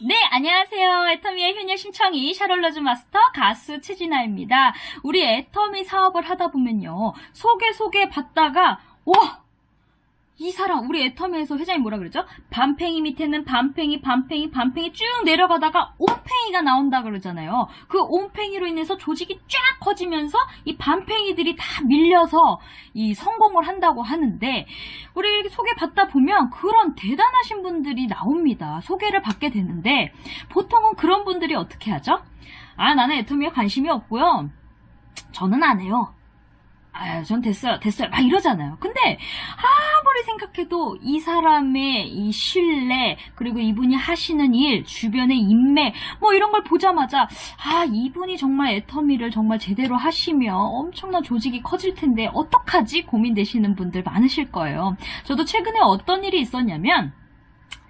네, 안녕하세요. 애터미의 효녀 신청이 샤롤로즈 마스터 가수 최진아입니다. 우리 애터미 사업을 하다 보면요. 소개 소개 받다가 와! 이 사람 우리 애터미에서 회장이 뭐라 그러죠? 반팽이 밑에는 반팽이 반팽이 반팽이 쭉 내려가다가 옴팽이가 나온다 그러잖아요. 그 옴팽이로 인해서 조직이 쫙 커지면서 이 반팽이들이 다 밀려서 이 성공을 한다고 하는데 우리 이렇게 소개 받다 보면 그런 대단하신 분들이 나옵니다. 소개를 받게 되는데 보통은 그런 분들이 어떻게 하죠? 아 나는 애터미에 관심이 없고요. 저는 안 해요. 아유, 전 됐어요, 됐어요. 막 이러잖아요. 근데, 아무리 생각해도 이 사람의 이 신뢰, 그리고 이분이 하시는 일, 주변의 인맥, 뭐 이런 걸 보자마자, 아, 이분이 정말 애터미를 정말 제대로 하시면 엄청난 조직이 커질 텐데, 어떡하지? 고민되시는 분들 많으실 거예요. 저도 최근에 어떤 일이 있었냐면,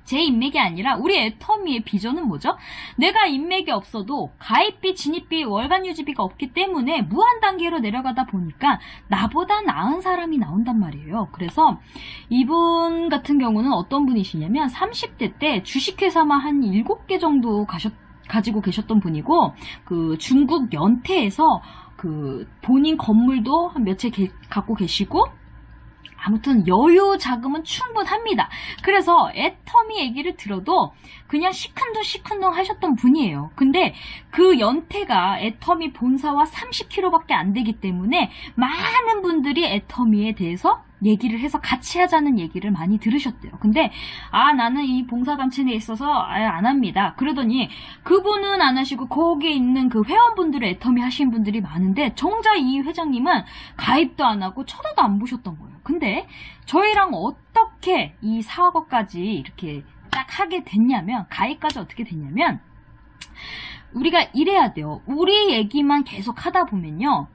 제 인맥이 아니라 우리 애터미의 비전은 뭐죠? 내가 인맥이 없어도 가입비, 진입비, 월간 유지비가 없기 때문에 무한 단계로 내려가다 보니까 나보다 나은 사람이 나온단 말이에요. 그래서 이분 같은 경우는 어떤 분이시냐면 30대 때 주식회사만 한 7개 정도 가셨, 가지고 계셨던 분이고 그 중국 연태에서 그 본인 건물도 한몇채 갖고 계시고 아무튼 여유 자금은 충분합니다. 그래서 애터미 얘기를 들어도 그냥 시큰둥 시큰둥 하셨던 분이에요. 근데 그 연태가 애터미 본사와 30km밖에 안 되기 때문에 많은 분들이 애터미에 대해서 얘기를 해서 같이 하자는 얘기를 많이 들으셨대요. 근데 아 나는 이 봉사단체 내에 있어서 아예 안 합니다. 그러더니 그분은 안 하시고 거기에 있는 그 회원분들을 애터미 하신 분들이 많은데 정작 이 회장님은 가입도 안 하고 쳐다도 안 보셨던 거예요. 근데 저희랑 어떻게 이 사업까지 이렇게 딱 하게 됐냐면 가입까지 어떻게 됐냐면 우리가 이래야 돼요. 우리 얘기만 계속 하다 보면요.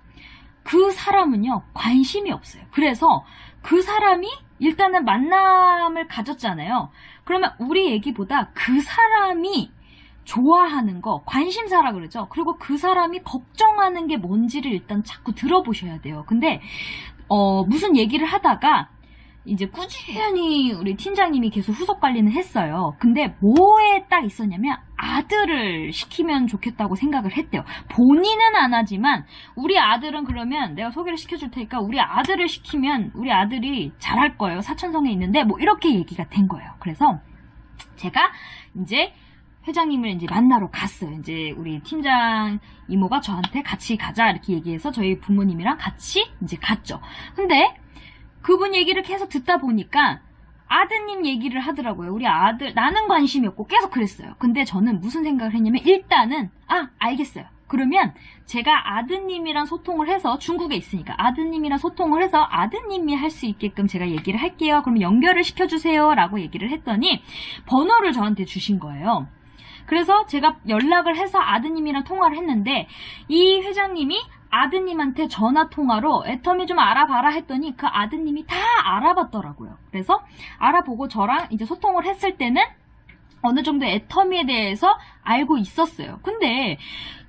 그 사람은요, 관심이 없어요. 그래서 그 사람이 일단은 만남을 가졌잖아요. 그러면 우리 얘기보다 그 사람이 좋아하는 거, 관심사라 그러죠. 그리고 그 사람이 걱정하는 게 뭔지를 일단 자꾸 들어보셔야 돼요. 근데, 어, 무슨 얘기를 하다가, 이제 꾸준히 우리 팀장님이 계속 후속 관리는 했어요. 근데 뭐에 딱 있었냐면 아들을 시키면 좋겠다고 생각을 했대요. 본인은 안 하지만 우리 아들은 그러면 내가 소개를 시켜줄 테니까 우리 아들을 시키면 우리 아들이 잘할 거예요. 사천성에 있는데 뭐 이렇게 얘기가 된 거예요. 그래서 제가 이제 회장님을 이제 만나러 갔어요. 이제 우리 팀장 이모가 저한테 같이 가자 이렇게 얘기해서 저희 부모님이랑 같이 이제 갔죠. 근데 그분 얘기를 계속 듣다 보니까 아드님 얘기를 하더라고요. 우리 아들, 나는 관심이 없고 계속 그랬어요. 근데 저는 무슨 생각을 했냐면, 일단은, 아, 알겠어요. 그러면 제가 아드님이랑 소통을 해서 중국에 있으니까 아드님이랑 소통을 해서 아드님이 할 수 있게끔 제가 얘기를 할게요. 그러면 연결을 시켜주세요. 라고 얘기를 했더니 번호를 저한테 주신 거예요. 그래서 제가 연락을 해서 아드님이랑 통화를 했는데 이 회장님이 아드님한테 전화 통화로 애터미 좀 알아봐라 했더니 그 아드님이 다 알아봤더라고요. 그래서 알아보고 저랑 이제 소통을 했을 때는 어느 정도 애터미에 대해서 알고 있었어요. 근데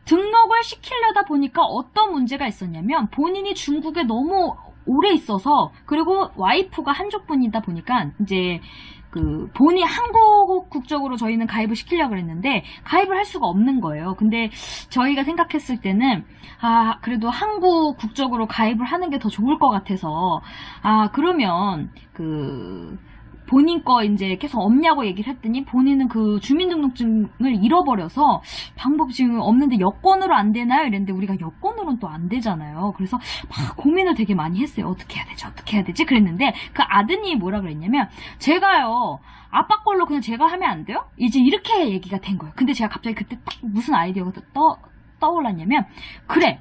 등록을 시키려다 보니까 어떤 문제가 있었냐면 본인이 중국에 너무 오래 있어서 그리고 와이프가 한족 분이다 보니까 이제 그 본이 한국 국적으로 저희는 가입을 시키려고 했는데 가입을 할 수가 없는 거예요. 근데 저희가 생각했을 때는 아 그래도 한국 국적으로 가입을 하는 게 더 좋을 것 같아서 아 그러면 그 본인 거 이제 계속 없냐고 얘기를 했더니 본인은 그 주민등록증을 잃어버려서 방법이 지금 없는데 여권으로 안 되나요? 이랬는데 우리가 여권으로는 또 안 되잖아요. 그래서 막 고민을 되게 많이 했어요. 어떻게 해야 되지? 어떻게 해야 되지? 그랬는데 그 아드님이 뭐라 그랬냐면 제가요 아빠 걸로 그냥 제가 하면 안 돼요? 이제 이렇게 얘기가 된 거예요. 근데 제가 갑자기 그때 딱 무슨 아이디어가 떠, 떠올랐냐면 그래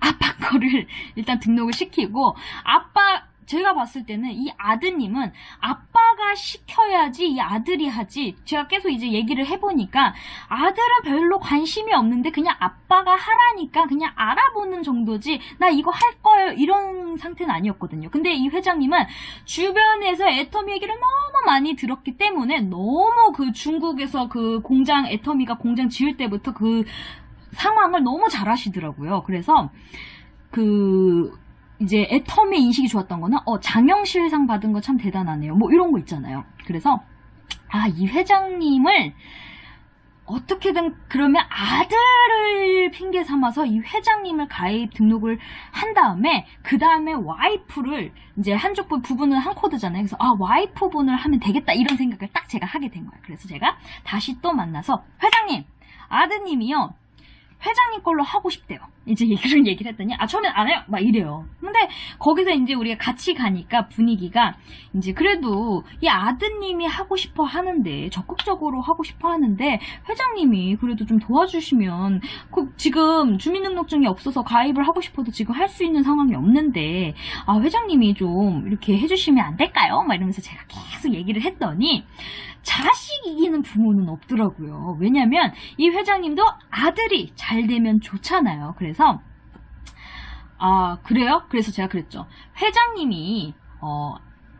아빠 거를 일단 등록을 시키고 아빠 제가 봤을 때는 이 아드님은 아빠가 시켜야지 이 아들이 하지. 제가 계속 이제 얘기를 해보니까 아들은 별로 관심이 없는데 그냥 아빠가 하라니까 그냥 알아보는 정도지. 나 이거 할 거예요. 이런 상태는 아니었거든요. 근데 이 회장님은 주변에서 애터미 얘기를 너무 많이 들었기 때문에 너무 그 중국에서 그 공장, 애터미가 공장 지을 때부터 그 상황을 너무 잘 하시더라고요. 그래서 그 이제 애텀의 인식이 좋았던 거는 어 장영실상 받은 거 참 대단하네요. 뭐 이런 거 있잖아요. 그래서 아 이 회장님을 어떻게든 그러면 아들을 핑계 삼아서 이 회장님을 가입 등록을 한 다음에 그 다음에 와이프를 이제 한쪽 부- 부분은 한 코드잖아요. 그래서 아 와이프 분을 하면 되겠다 이런 생각을 딱 제가 하게 된 거예요. 그래서 제가 다시 또 만나서 회장님 아드님이요 회장님 걸로 하고 싶대요. 이제 그런 얘기를 했더니 아 처음엔 안 해요 막 이래요. 근데 거기서 이제 우리가 같이 가니까 분위기가 이제 그래도 이 아드님이 하고 싶어 하는데 적극적으로 하고 싶어 하는데 회장님이 그래도 좀 도와주시면 그 지금 주민등록증이 없어서 가입을 하고 싶어도 지금 할 수 있는 상황이 없는데 아 회장님이 좀 이렇게 해주시면 안 될까요? 막 이러면서 제가 계속 얘기를 했더니 자식 이기는 부모는 없더라고요. 왜냐면 이 회장님도 아들이 잘 되면 좋잖아요. 그래서 아 그래요? 그래서 제가 그랬죠. 회장님이 어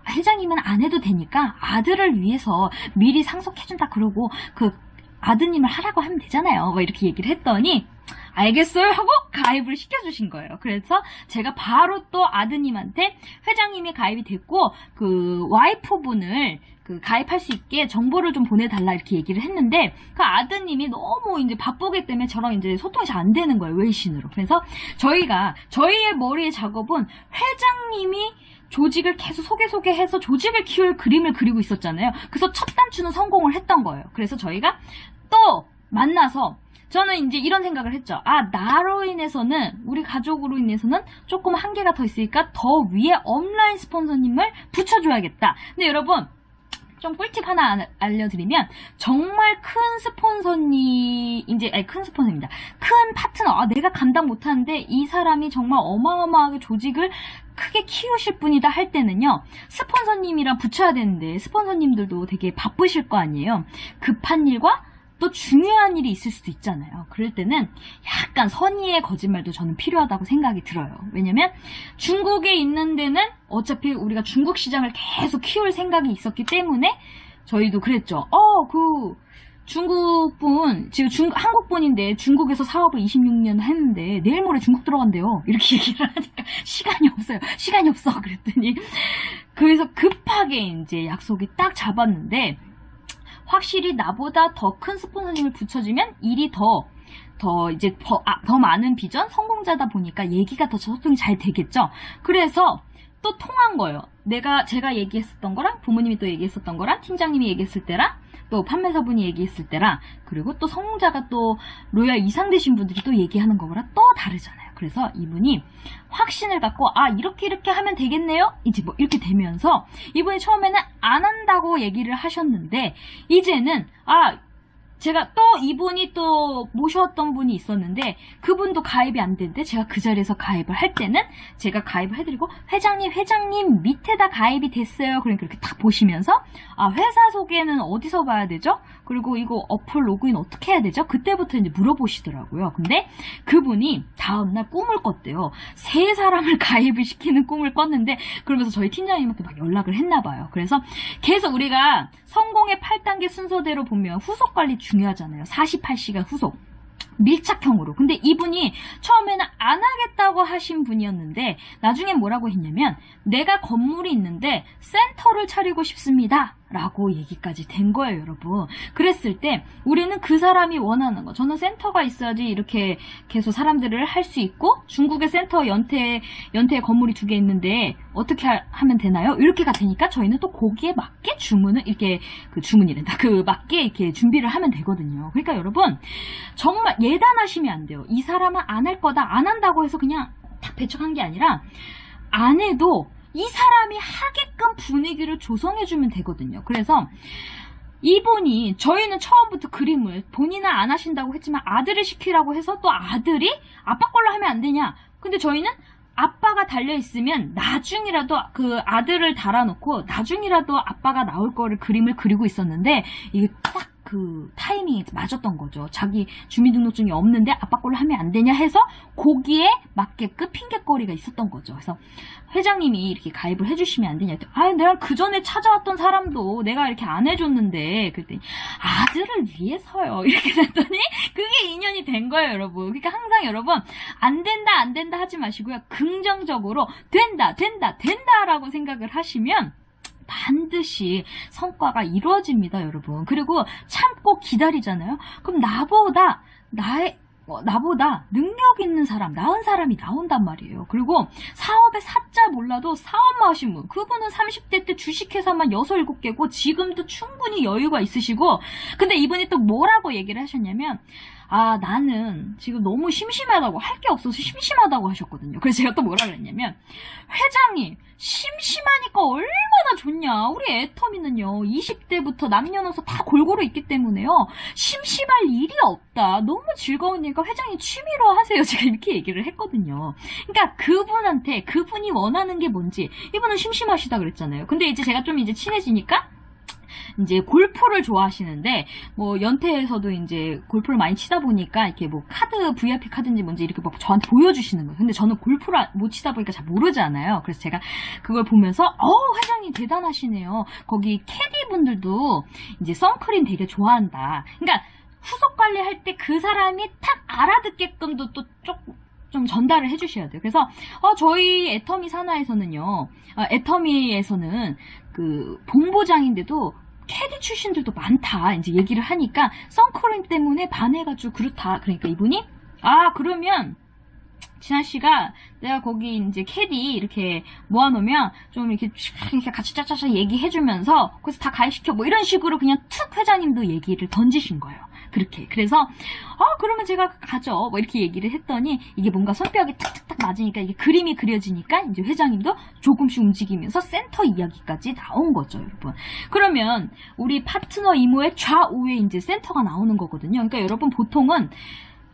회장님은 안 해도 되니까 아들을 위해서 미리 상속해준다 그러고 그 아드님을 하라고 하면 되잖아요. 뭐 이렇게 얘기를 했더니 알겠어요 하고 가입을 시켜주신 거예요. 그래서 제가 바로 또 아드님한테 회장님이 가입이 됐고 그 와이프분을 그 가입할 수 있게 정보를 좀 보내달라 이렇게 얘기를 했는데 그 아드님이 너무 이제 바쁘기 때문에 저랑 이제 소통이 잘 안 되는 거예요 외신으로. 그래서 저희가 저희의 머리의 작업은 회장님이 조직을 계속 소개 소개해서 조직을 키울 그림을 그리고 있었잖아요. 그래서 첫 단추는 성공을 했던 거예요. 그래서 저희가 또 만나서 저는 이제 이런 생각을 했죠. 아, 나로 인해서는, 우리 가족으로 인해서는 조금 한계가 더 있으니까 더 위에 업라인 스폰서님을 붙여줘야겠다. 근데 여러분, 좀 꿀팁 하나 알- 알려드리면, 정말 큰 스폰서님, 이제, 아니, 큰 스폰서입니다. 큰 파트너, 아, 내가 감당 못하는데 이 사람이 정말 어마어마하게 조직을 크게 키우실 분이다 할 때는요, 스폰서님이랑 붙여야 되는데, 스폰서님들도 되게 바쁘실 거 아니에요. 급한 일과 또 중요한 일이 있을 수도 있잖아요. 그럴 때는 약간 선의의 거짓말도 저는 필요하다고 생각이 들어요. 왜냐면 중국에 있는 데는 어차피 우리가 중국 시장을 계속 키울 생각이 있었기 때문에 저희도 그랬죠. 어, 그 중국 분, 지금 중, 한국 분인데 중국에서 사업을 26년 했는데 내일 모레 중국 들어간대요. 이렇게 얘기를 하니까 시간이 없어요. 시간이 없어. 그랬더니 그래서 급하게 이제 약속이 딱 잡았는데 확실히 나보다 더 큰 스폰서님을 붙여주면 일이 더, 더 이제 더, 아, 더 많은 비전 성공자다 보니까 얘기가 더 소통이 잘 되겠죠. 그래서 또 통한 거예요. 내가 제가 얘기했었던 거랑 부모님이 또 얘기했었던 거랑 팀장님이 얘기했을 때랑 또 판매사분이 얘기했을 때랑 그리고 또 성공자가 또 로얄 이상 되신 분들이 또 얘기하는 거랑 또 다르잖아요. 그래서 이분이 확신을 갖고 아 이렇게 이렇게 하면 되겠네요. 이제 뭐 이렇게 되면서 이분이 처음에는 안 한다고 얘기를 하셨는데 이제는 아 제가 또 이분이 또 모셨던 분이 있었는데 그분도 가입이 안 되는데 제가 그 자리에서 가입을 할 때는 제가 가입을 해드리고 회장님 회장님 밑에다 가입이 됐어요. 그러니까 이렇게 딱 보시면서 아 회사 소개는 어디서 봐야 되죠? 그리고 이거 어플 로그인 어떻게 해야 되죠? 그때부터 이제 물어보시더라고요. 근데 그분이 다음날 꿈을 꿨대요. 세 사람을 가입을 시키는 꿈을 꿨는데 그러면서 저희 팀장님한테 막 연락을 했나 봐요. 그래서 계속 우리가 성공의 8단계 순서대로 보면 후속 관리 중요하잖아요. 48시간 후속. 밀착형으로. 근데 이분이 처음에는 안 하겠다고 하신 분이었는데 나중엔 뭐라고 했냐면 내가 건물이 있는데 센터를 차리고 싶습니다. 라고 얘기까지 된 거예요, 여러분. 그랬을 때 우리는 그 사람이 원하는 거. 저는 센터가 있어야지 이렇게 계속 사람들을 할 수 있고 중국의 센터 연태 연태 건물이 두 개 있는데 어떻게 하, 면 되나요? 이렇게가 되니까 저희는 또 거기에 맞게 주문을 이렇게 그 주문이란다. 그 맞게 이렇게 준비를 하면 되거든요. 그러니까 여러분 정말 예단하시면 안 돼요. 이 사람은 안 할 거다. 안 한다고 해서 그냥 딱 배척한 게 아니라 안 해도 이 사람이 하게끔 분위기를 조성해주면 되거든요. 그래서 이분이 저희는 처음부터 그림을 본인은 안 하신다고 했지만 아들을 시키라고 해서 또 아들이 아빠 걸로 하면 안 되냐. 근데 저희는 아빠가 달려 있으면 나중이라도 그 아들을 달아놓고 나중이라도 아빠가 나올 거를 그림을 그리고 있었는데 이게 딱 그 타이밍이 맞았던 거죠. 자기 주민등록증이 없는데 아빠 걸로 하면 안 되냐 해서 거기에 맞게끔 핑계거리가 있었던 거죠. 그래서 회장님이 이렇게 가입을 해주시면 안 되냐. 아, 내가 그 전에 찾아왔던 사람도 내가 이렇게 안 해줬는데 그랬더니 아들을 위해서요. 이렇게 됐더니 그게 인연이 된 거예요, 여러분. 그러니까 항상 여러분 안 된다, 안 된다 하지 마시고요. 긍정적으로 된다, 된다, 된다라고 생각을 하시면 반드시 성과가 이루어집니다, 여러분. 그리고 참고 기다리잖아요. 그럼 나보다 나의 어, 나보다 능력 있는 사람, 나은 사람이 나온단 말이에요. 그리고 사업의 사자 몰라도 사업만 하신 분, 그분은 30대 때 주식회사만 6, 7개고 지금도 충분히 여유가 있으시고, 근데 이분이 또 뭐라고 얘기를 하셨냐면, 아, 나는 지금 너무 심심하다고, 할 게 없어서 심심하다고 하셨거든요. 그래서 제가 또 뭐라 그랬냐면, 회장님, 심심하니까 얼마나 좋냐. 우리 애터미는요, 20대부터 남녀노소 다 골고루 있기 때문에요, 심심할 일이 없다. 너무 즐거우니까 회장님 취미로 하세요. 제가 이렇게 얘기를 했거든요. 그러니까 그분한테 그분이 원하는 게 뭔지, 이분은 심심하시다 그랬잖아요. 근데 이제 제가 좀 이제 친해지니까, 이제 골프를 좋아하시는데 뭐 연태에서도 이제 골프를 많이 치다 보니까 이렇게 뭐 카드 VIP 카드인지 뭔지 이렇게 막 저한테 보여주시는 거예요. 근데 저는 골프를 못 치다 보니까 잘 모르잖아요. 그래서 제가 그걸 보면서 어 회장님 대단하시네요. 거기 캐디 분들도 이제 선크림 되게 좋아한다. 그러니까 후속 관리할 때 그 사람이 탁 알아듣게끔도 또 조금 좀 전달을 해주셔야 돼요. 그래서 어, 저희 애터미 산하에서는요, 어, 애터미에서는 그 본부장인데도 캐디 출신들도 많다 이제 얘기를 하니까 선크림 때문에 반해가지고 그렇다. 그러니까 이분이 아 그러면 진아 씨가 내가 거기 이제 캐디 이렇게 모아놓으면 좀 이렇게 촥 이렇게 같이 짜짜짜 얘기해주면서 거기서 다 가입시켜 뭐 이런 식으로 그냥 툭 회장님도 얘기를 던지신 거예요. 그렇게 그래서 아 그러면 제가 가죠 뭐 이렇게 얘기를 했더니 이게 뭔가 손뼉이 탁탁탁 맞으니까 이게 그림이 그려지니까 이제 회장님도 조금씩 움직이면서 센터 이야기까지 나온 거죠 여러분 그러면 우리 파트너 이모의 좌우에 이제 센터가 나오는 거거든요 그러니까 여러분 보통은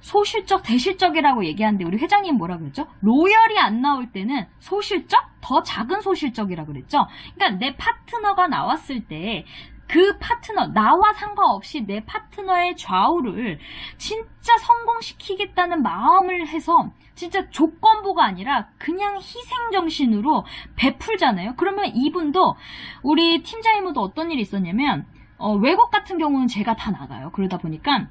소실적, 대실적이라고 얘기하는데 우리 회장님 뭐라 그랬죠? 로열이 안 나올 때는 소실적, 더 작은 소실적이라 그랬죠? 그러니까 내 파트너가 나왔을 때 그 파트너, 나와 상관없이 내 파트너의 좌우를 진짜 성공시키겠다는 마음을 해서 진짜 조건부가 아니라 그냥 희생정신으로 베풀잖아요. 그러면 이분도 우리 팀장님도 어떤 일이 있었냐면 어, 외국 같은 경우는 제가 다 나가요. 그러다 보니까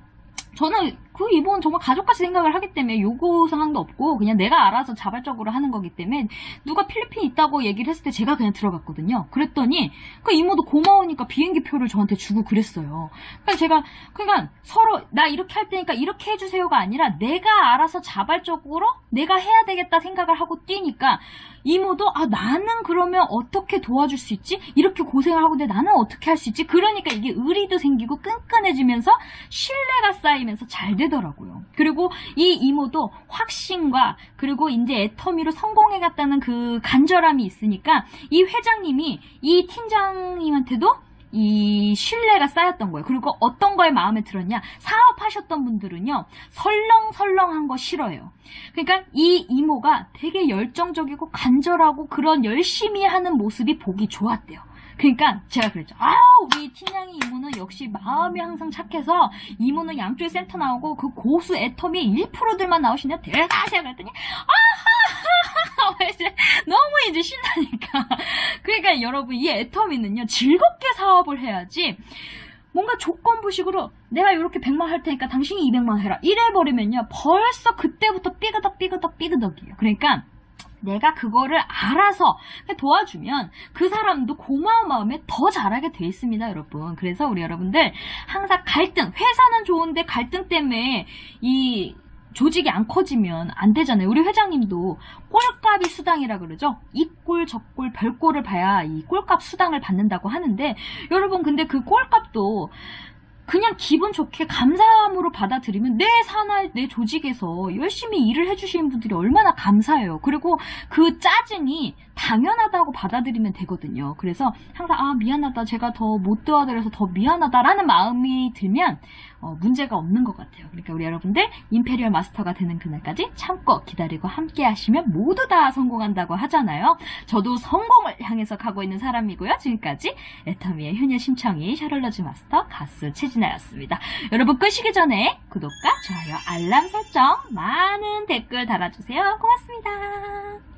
저는 그 이분 정말 가족같이 생각을 하기 때문에 요구 사항도 없고 그냥 내가 알아서 자발적으로 하는 거기 때문에 누가 필리핀 있다고 얘기를 했을 때 제가 그냥 들어갔거든요. 그랬더니 그 이모도 고마우니까 비행기 표를 저한테 주고 그랬어요. 그러니까 제가 그러니까 서로 나 이렇게 할 테니까 이렇게 해주세요가 아니라 내가 알아서 자발적으로 내가 해야 되겠다 생각을 하고 뛰니까 이모도 아 나는 그러면 어떻게 도와줄 수 있지? 이렇게 고생을 하고 근데 나는 어떻게 할 수 있지? 그러니까 이게 의리도 생기고 끈끈해지면서 신뢰가 쌓이면 서 잘 되더라고요. 그리고 이 이모도 확신과 그리고 이제 애터미로 성공해 갔다는 그 간절함이 있으니까 이 회장님이 이 팀장님한테도 이 신뢰가 쌓였던 거예요. 그리고 어떤 거에 마음에 들었냐? 사업하셨던 분들은요, 설렁설렁한 거 싫어해요. 그러니까 이 이모가 되게 열정적이고 간절하고 그런 열심히 하는 모습이 보기 좋았대요. 그러니까 제가 그랬죠. 아, 우리 팀장이 이모는 역시 마음이 항상 착해서 이모는 양쪽에 센터 나오고 그 고수 애터미 1%들만 나오시냐 대단하세요. 그랬더니 아하하하 너무 이제 신나니까. 그러니까 여러분 이 애터미는요 즐겁게 사업을 해야지. 뭔가 조건부식으로 내가 이렇게 100만 할 테니까 당신이 200만 해라 이래버리면요 벌써 그때부터 삐그덕 삐그덕 삐그덕이에요 그러니까 내가 그거를 알아서 도와주면 그 사람도 고마운 마음에 더 잘하게 돼 있습니다, 여러분. 그래서 우리 여러분들 항상 갈등, 회사는 좋은데 갈등 때문에 이 조직이 안 커지면 안 되잖아요. 우리 회장님도 꼴값이 수당이라 그러죠. 이 꼴, 저 꼴, 별 꼴을 봐야 이 꼴값 수당을 받는다고 하는데 여러분 근데 그 꼴값도 그냥 기분 좋게 감사함으로 받아들이면 내 산하, 내 조직에서 열심히 일을 해주시는 분들이 얼마나 감사해요. 그리고 그 짜증이 당연하다고 받아들이면 되거든요. 그래서 항상 아 미안하다, 제가 더 못 도와드려서 더 미안하다라는 마음이 들면 어, 문제가 없는 것 같아요. 그러니까 우리 여러분들 임페리얼 마스터가 되는 그날까지 참고 기다리고 함께 하시면 모두 다 성공한다고 하잖아요. 저도 성공을 향해서 가고 있는 사람이고요. 지금까지 애터미의 효녀 심청이 샤를러즈 마스터 가수 최진 아였습니다. 여러분 끄시기 전에 구독과 좋아요, 알람 설정 많은 댓글 달아주세요. 고맙습니다.